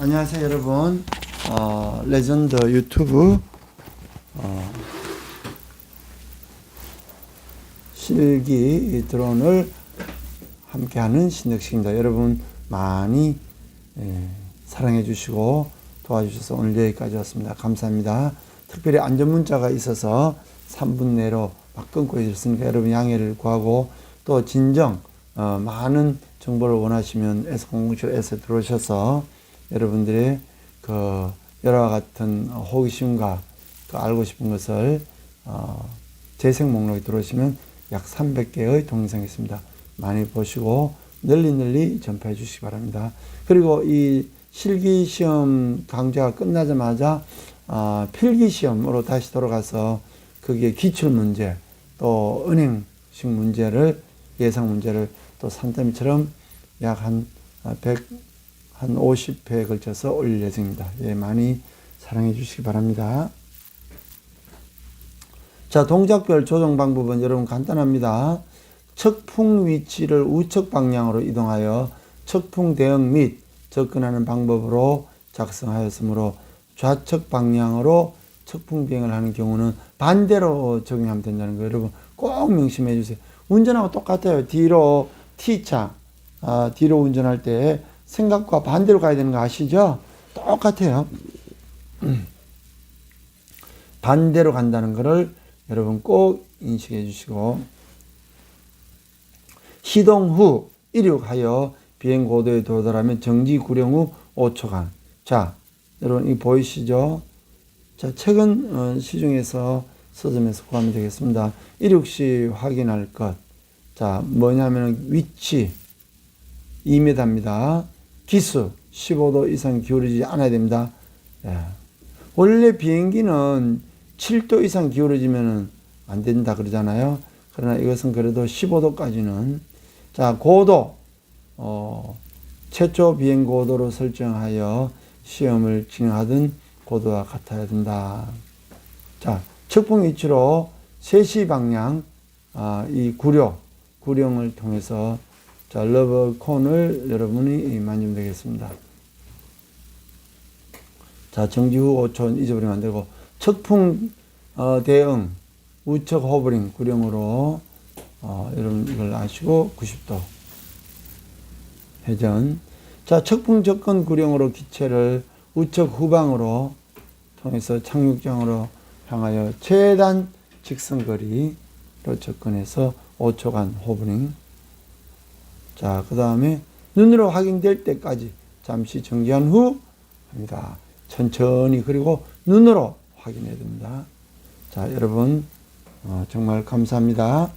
안녕하세요 여러분. 어, 레전드 유튜브. 어, 실기 드론을 함께하는 신혁식입니다. 여러분 많이 예, 사랑해 주시고 도와주셔서 오늘 여기까지 왔습니다. 감사합니다. 특별히 안전 문자가 있어서 3분 내로 막 끊고 있으니까 여러분 양해를 구하고 또 진정 어, 많은 정보를 원하시면 S공공실에서 들어오셔서 여러분들의 그 여러 같은 호기심과 그 알고 싶은 것을 어, 재생 목록에 들어오시면 약 300개의 동영상이 있습니다. 많이 보시고 널리 널리 전파해 주시기 바랍니다. 그리고 이 실기 시험 강좌가 끝나자마자 어, 필기 시험으로 다시 돌아가서 그게 기출 문제 또 은행식 문제를 예상 문제를 또 산더미처럼 약 한 100, 한 50회에 걸쳐서 올릴 예정입니다. 예, 많이 사랑해 주시기 바랍니다. 자, 동작별 조정 방법은 여러분 간단합니다. 척풍 위치를 우측 방향으로 이동하여 척풍 대응 및 접근하는 방법으로 작성하였으므로 좌측 방향으로 척풍 비행을 하는 경우는 반대로 적용하면 된다는 거 여러분 꼭 명심해 주세요. 운전하고 똑같아요. 뒤로 T차, 아, 뒤로 운전할 때 생각과 반대로 가야 되는 거 아시죠? 똑같아요. 음. 반대로 간다는 것을 여러분 꼭 인식해 주시고 시동 후 이륙하여 비행 고도에 도달하면 정지 구령 후 5초간. 자, 여러분 이 보이시죠? 자, 최근 어, 시중에서 서점에서 구하면 되겠습니다. 이륙 시 확인할 것. 자, 뭐냐면 위치 2m입니다. 기수 15도 이상 기울이지 않아야 됩니다. 예. 원래 비행기는 7도 이상 기울어지면 안 된다 그러잖아요. 그러나 이것은 그래도 15도까지는 자 고도 어, 최초 비행 고도로 설정하여 시험을 진행하던 고도와 같아야 된다. 자 측풍 위치로 3시 방향 아, 이 구령 구령을 통해서 자 러버 콘을 여러분이 만지면 되겠습니다. 자 정지 후 5초 잊어버리면 안 되고 측풍 어, 대응 우측 호버링 구령으로 어, 여러분 이걸 아시고 90도 회전 자 측풍 접근 구령으로 기체를 우측 후방으로 통해서 착륙장으로 향하여 최단 직선거리로 접근해서 5초간 호버링 자 그 다음에 눈으로 확인될 때까지 잠시 정지한 후 합니다. 천천히 그리고 눈으로 확인해야 됩니다. 자 여러분 어, 정말 감사합니다